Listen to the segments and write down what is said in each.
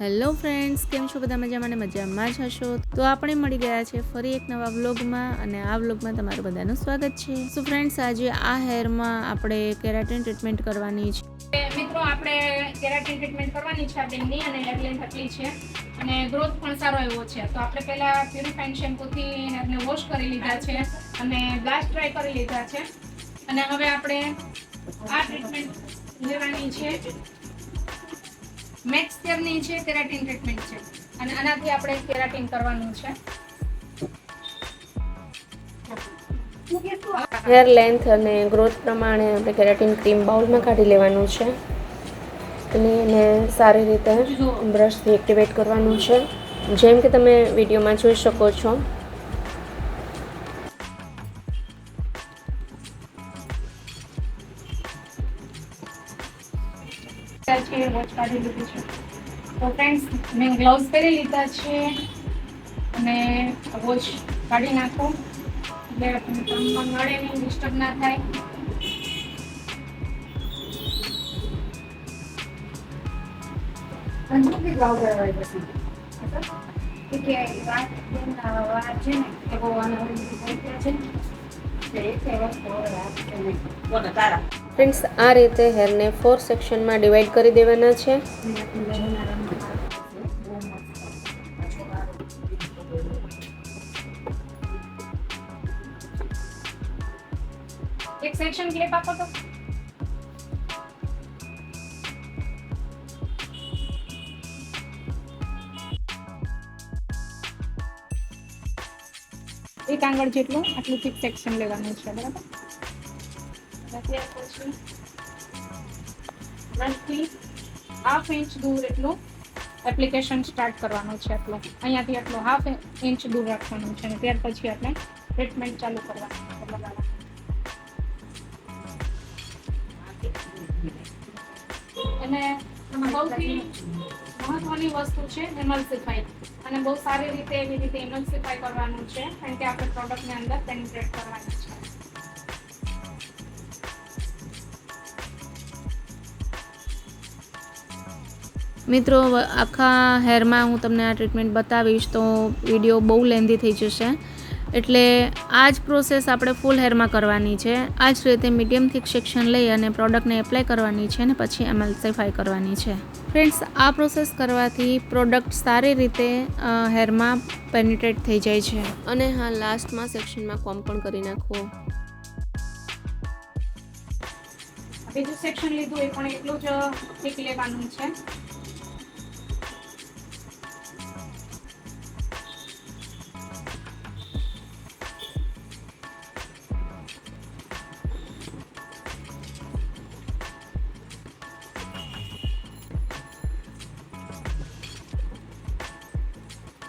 Hello friends, કેમ છો બધા મજામાં ને મજામાં જ હશો? તો આપણે મળી ગયા છે ફરી એક નવા વ્લોગમાં અને આ વ્લોગમાં તમારું બધાનું સ્વાગત છે. સો ફ્રેન્ડ્સ આજે આ હેરમાં આપણે કેરાટિન ટ્રીટમેન્ટ કરવાની છે. મિત્રો, આપણે કેરાટિન ટ્રીટમેન્ટ કરવાની છે આ બેનની અને હેરલાઇન થકલી છે અને ગ્રોથ પણ સારો એવો છે. તો આપણે પહેલા પ્યુરિફાઈન શેમ્પૂથી હેરને વોશ કરી લીધા છે અને બ્લાસ્ટ ડ્રાય કરી લીધા છે. અને હવે આપણે આ ટ્રીટમેન્ટ લેવાની છે. મેક્સ કેરની છે કેરાટિન ટ્રીટમેન્ટ છે. અને આનાથી આપણે કેરાટિન કરવાનું છે. હેર લેન્થ અને ગ્રોથ પ્રમાણે આપણે કેરાટિન ક્રીમ બાઉલમાં કાઢી લેવાનું છે. અને એને સારી રીતે બ્રશથી એક્ટિવેટ કરવાનું છે. જેમ કે તમે વિડીયોમાં જોઈ શકો છો કાઢી લીધી છે. તો ફ્રેન્ડ્સ મેં ગ્લવ્સ પહેરી લીધા છે અને વોચ કાઢી નાખું. એટલે કામમાં નડે નહીં ડિસ્ટર્બ ના થાય. ફ્રેન્ડ્સ, આ રીતે હેરને ફોર સેક્શનમાં ડિવાઈડ કરી દેવાના છે. એક સેક્શન આંગળ જેટલું, આટલું થીક સેક્શન લેવાનું છે, બરાબર? હાફ ઇંચ દૂર એટલું એપ્લિકેશન સ્ટાર્ટ કરવાનું છે આટલું અહીંયાથી આટલું હાફ ઇંચ દૂર રાખવાનું છે અને ત્યાર પછી આપણે ટ્રીટમેન્ટ ચાલુ કરવાનું છે અને સૌથી મહત્વની વસ્તુ છે એમલ્સિફાઈ અને બહુ સારી રીતે એવી રીતે એમલ્સિફાઈ કરવાનું છે, કારણ કે આપણે પ્રોડક્ટની અંદર પેનિટ્રેટ કરવાની મિત્રો આખા હેરમાં હું તમને આ ટ્રીટમેન્ટ બતાવીશ તો વીડિયો બહુ લેન્ધી થઈ જશે. એટલે આ જ પ્રોસેસ આપણે ફૂલ હેરમાં કરવાની છે. આ જ રીતે મીડિયમ થિક સેક્શન લઈ અને પ્રોડક્ટને એપ્લાય કરવાની છે અને પછી એમલ્સિફાઈ કરવાની છે. ફ્રેન્ડ્સ આ પ્રોસેસ કરવાથી પ્રોડક્ટ સારી રીતે હેરમાં પેનિટ્રેટ થઈ જાય છે. અને હા લાસ્ટમાં સેક્શનમાં કોમ પણ કરી નાખો. બીજું સેક્શન લીધું એ પણ એટલું જ ઠીક લેવાનું છે.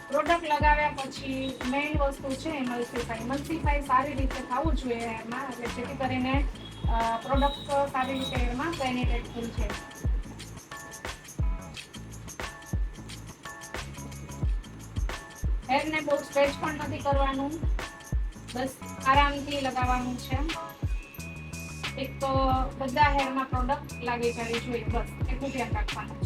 પ્રોડક્ટ લગાવ્યા પછી મેઇન વસ્તુ છે મલ્સીફાઈ મલ્સીફાઈ સારી રીતે થવું જોઈએ એમાં. એટલે જેથી કરીને પ્રોડક્ટ સારી રીતે એમાં પેનિટેટ થયું છે હેરને બહુ સ્ટ્રેચ પણ નથી કરવાનું. બસ આરામથી લગાવવાનું છે એક તો બધા હેરમાં પ્રોડક્ટ લાગી જવી જોઈએ. બસ, એટલું ધ્યાન રાખવાનું.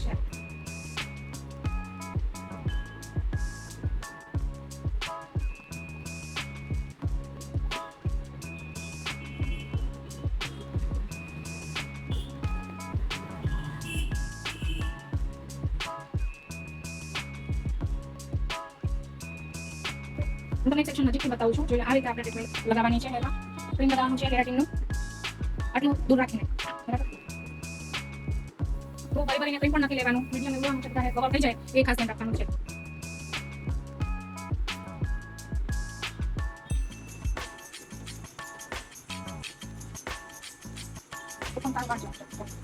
હું તમને સેક્શન નજીકથી બતાવું છું. જોઈએ, આ રીતે આપણે ટ્રીટમેન્ટ લગાવવાની છે હેરમાં ક્રીમ લગાવવાનું છે કેરાટીનનું આટલું દૂર રાખીને. બરાબર? બહુ ભાઈ ભરીને કંઈ પણ નથી લેવાનું. મીડિયમ એવું આમ છતાં કવર થઈ જાય. એ ખાસ ધ્યાન રાખવાનું છે. Thank પણ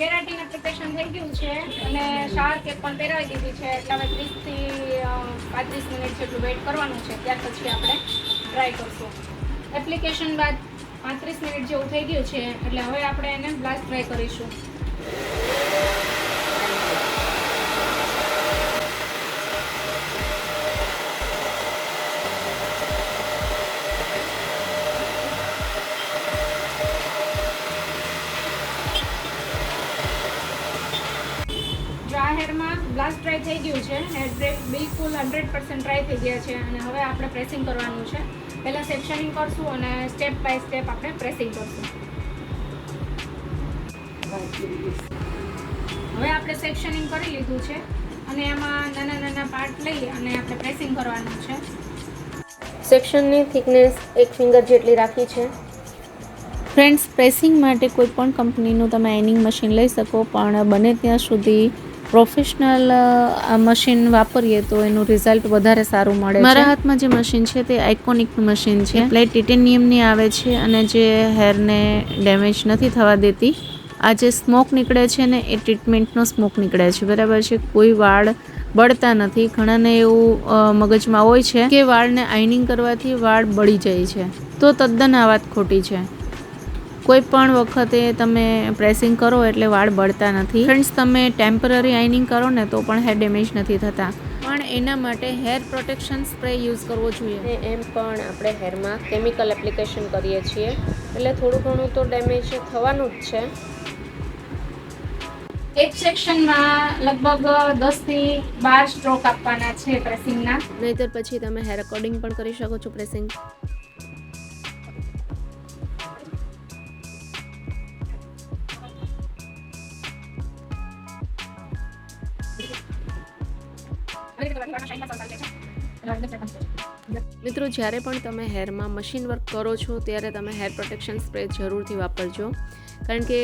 કેરાટીન એપ્લિકેશન થઈ ગયું છે અને શાર કેપ પણ પહેરાવી દીધી છે. એટલે હવે ત્રીસથી પાંત્રીસ મિનિટ જેટલું વેઇટ કરવાનું છે. ત્યાર પછી આપણે ડ્રાય કરશું. એપ્લિકેશન બાદ પાંત્રીસ મિનિટ જેવું થઈ ગયું છે. એટલે હવે આપણે એને બ્લાસ્ટ ડ્રાય કરીશું. ડ્રાય થઈ ગયું છે. હેર ડ્રાય બિલકુલ હંડ્રેડ પર્સન્ટ ડ્રાય થઈ ગયા છે અને હવે આપણે પ્રેસિંગ કરવાનું છે. પહેલાં સેક્શનિંગ કરશું અને સ્ટેપ બાય સ્ટેપ આપણે પ્રેસિંગ કરશું. હવે આપણે સેક્શનિંગ કરી લીધું છે અને એમાં નાના નાના પાર્ટ લઈ અને આપણે પ્રેસિંગ કરવાનું છે. સેક્શનની થિકનેસ એક ફિંગર જેટલી રાખી છે. ફ્રેન્ડ્સ પ્રેસિંગ માટે કોઈ પણ કંપનીનું તમે એનિંગ મશીન લઈ શકો પણ બને ત્યાં સુધી પ્રોફેશનલ મશીન વાપરીએ તો એનું રિઝલ્ટ વધારે સારું મળે મારા હાથમાં જે મશીન છે તે આઇકોનિક મશીન છે. પ્લેટ ટિટેનિયમની આવે છે અને જે હેરને ડેમેજ નથી થવા દેતી. આ જે સ્મોક નીકળે છે ને એ ટ્રીટમેન્ટનો સ્મોક નીકળે છે. બરાબર છે? કોઈ વાળ બળતા નથી. ઘણાને એવું મગજમાં હોય છે કે વાળને આઇનિંગ કરવાથી વાળ બળી જાય છે. તો તદ્દન આ વાત ખોટી છે. કોઈ પણ વખતે તમે પ્રેસિંગ કરો એટલે વાળ બળતા નથી. ફ્રેન્ડ્સ તમે ટેમ્પરરી આઇનિંગ કરો ને તો પણ હેર ડેમેજ નથી થતા. પણ એના માટે હેર પ્રોટેક્શન સ્પ્રે યુઝ કરવો જોઈએ. એમ પણ આપણે હેરમાં કેમિકલ એપ્લિકેશન કરીએ છીએ. એટલે થોડું ઘણું તો ડેમેજ થવાનું જ છે. એક સેક્શનમાં લગભગ દસથી બાર સ્ટ્રોક આપવાના છે પ્રેસિંગના નહીતર પછી તમે હેર અકોર્ડિંગ પણ કરી શકો છો પ્રેસિંગ મિત્રો જ્યારે પણ તમે હેરમાં મશીન વર્ક કરો છો ત્યારે તમે હેર પ્રોટેક્શન સ્પ્રે જરૂરથી વાપરજો. કારણ કે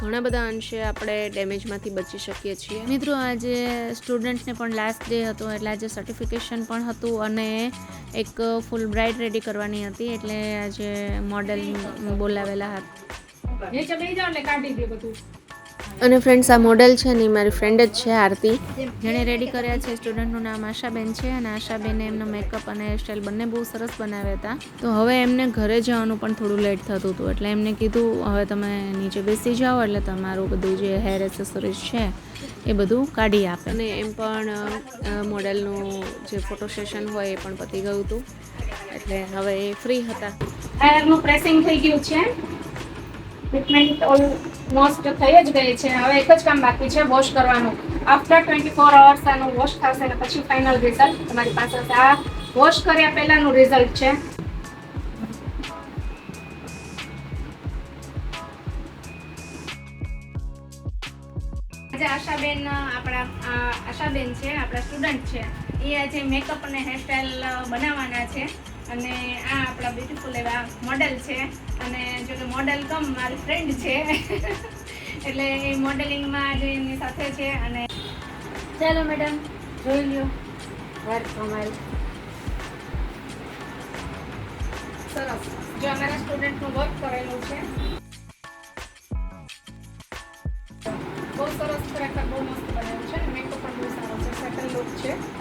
ઘણા બધા અંશે આપણે ડેમેજમાંથી બચી શકીએ છીએ. મિત્રો આજે સ્ટુડન્ટને પણ લાસ્ટ ડે હતો એટલે આજે સર્ટિફિકેશન પણ હતું અને એક ફૂલ બ્રાઇડ રેડી કરવાની હતી એટલે આજે મોડેલ બોલાવેલા હતા. અને ફ્રેન્ડ્સ આ મોડેલ છે ને મારી ફ્રેન્ડ જ છે આરતી. જેણે રેડી કર્યા છે સ્ટુડન્ટનું નામ આશાબેન છે અને આશાબેને એમનો મેકઅપ અને હેરસ્ટાઈલ બંને બહુ સરસ બનાવ્યા હતા. તો હવે એમને ઘરે જવાનું પણ થોડું લેટ થતું હતું એટલે એમને કીધું હવે તમે નીચે બેસી જાઓ એટલે તમારું બધું જે હેર એસેસરીઝ છે એ બધું કાઢી આપે. અને એમ પણ મોડેલનું જે ફોટો સેશન હોય એ પણ પતી ગયું હતું. એટલે હવે એ ફ્રી હતા. હેરનું પ્રેસિંગ થઈ ગયું છે. ટ્રીટમેન્ટ ઓલમોસ્ટ થઈ જ ગઈ છે. હવે એક જ કામ બાકી છે વોશ કરવાનું. આફ્ટર ટ્વેન્ટી ફોર અવર્સ આનું વોશ થશે અને પછી ફાઇનલ રિઝલ્ટ તમારી પાસે આ વોશ કર્યા પહેલાંનું રિઝલ્ટ છે. આજે આશાબેન, આપણા આશાબેન છે, આપણા સ્ટુડન્ટ છે. એ આજે મેકઅપ અને હેરસ્ટાઈલ બનાવવાના છે. અને આ આપણા બ્યુટીફુલ એવા મોડેલ છે. અને જો કે મોડેલ કમ મારી ફ્રેન્ડ છે. એટલે એ મોડેલિંગમાં આજે એમની સાથે છે અને ચાલો મેડમ જોઈ લ્યો. વર્ક અમારી. સરસ જો અમારા સ્ટુડન્ટનું વર્ક કરેલું છે. બહુ સરસ ખરેખર બહુ મસ્ત બનાવ્યું છે. મેકઅપ પણ બહુ સારો છે. સેટલ લુક છે.